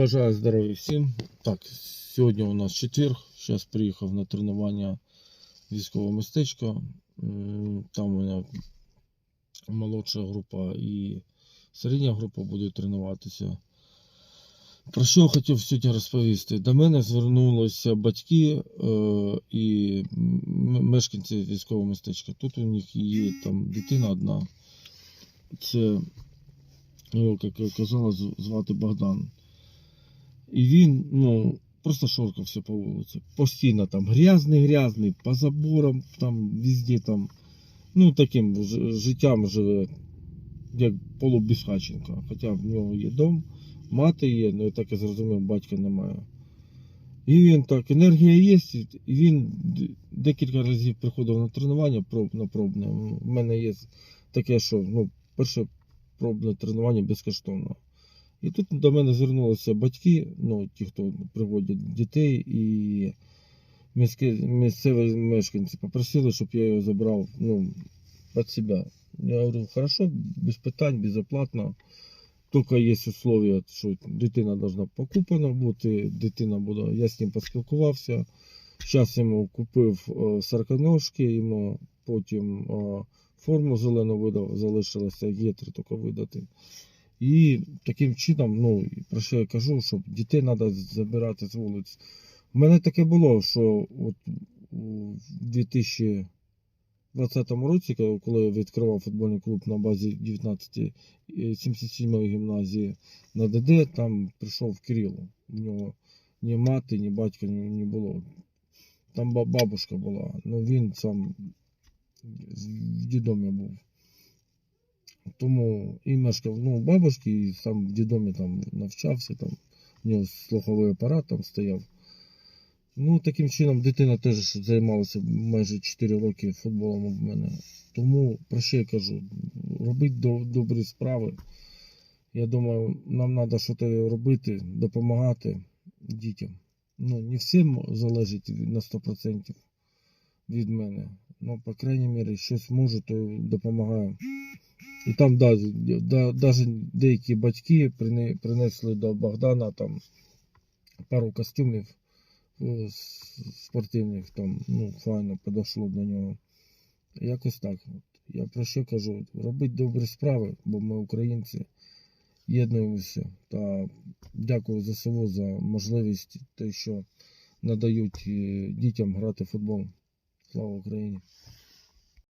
Бажаю здоров'я всім. Так, сьогодні у нас четвер. Зараз приїхав на тренування військове містечко. М, Там у мене молодша група і середня група буде тренуватися. Про що хотів сьогодні розповісти? До мене звернулися батьки е, і мешканці військового містечка. Тут у них є там дитина одна. Це, як я казала, звати Богдан. І він, ну, просто шоркався по вулиці. Постійно там грязний, грязний, по заборам, там, везде там, ну, таким життям живе, як полубезхаченка. Хоча в нього є дом, мати є, ну, я так і зрозумів, батька немає. І він так, енергія є, і він декілька разів приходив на тренування проб, на пробне. У мене є таке, що ну, перше пробне тренування безкоштовно. І тут до мене звернулися батьки, ну, ті, хто приводять дітей, і місцеві мешканці попросили, щоб я його забрав ну, під себе. Я говорю, хорошо, без питань, безоплатно. Тільки є условия, що дитина должна покупана бути, дитина буде. Я з ним поспілкувався. Зараз йому купив е, сороконожки, йому потім е, форму зелену видав, залишилося гетри тільки видати. І таким чином, ну, про що я кажу, що дітей треба забирати з вулиць. У мене таке було, що от у 2020 році, коли- я відкривав футбольний клуб на базі 19 і 77 гімназії на ДД, там прийшов Кирило. У нього ні мати, ні батька не було. Там ба- бабушка була, ну він сам в дідомі був. Тому і мешкав ну, бабушки, і сам в дідомі там навчався, там, у нього слуховий апарат там стояв. Ну, таким чином дитина теж займалася майже 4 роки футболом у мене. Тому про що я кажу, робити до, добрі справи. Я думаю, нам треба щось робити, допомагати дітям. Ну, не всім залежить на 100% від мене. Ну, по крайній мірі, щось можу, то допомагаю. І там да, да, навіть деякі батьки принесли до Богдана там пару костюмів спортивних, там, ну, файно подійшло до нього. Якось так. Я про що кажу? Робити добрі справи, бо ми українці єднуємося. Та дякую ЗСУ за можливість, те, що надають е, дітям грати в футбол. Слава Україні!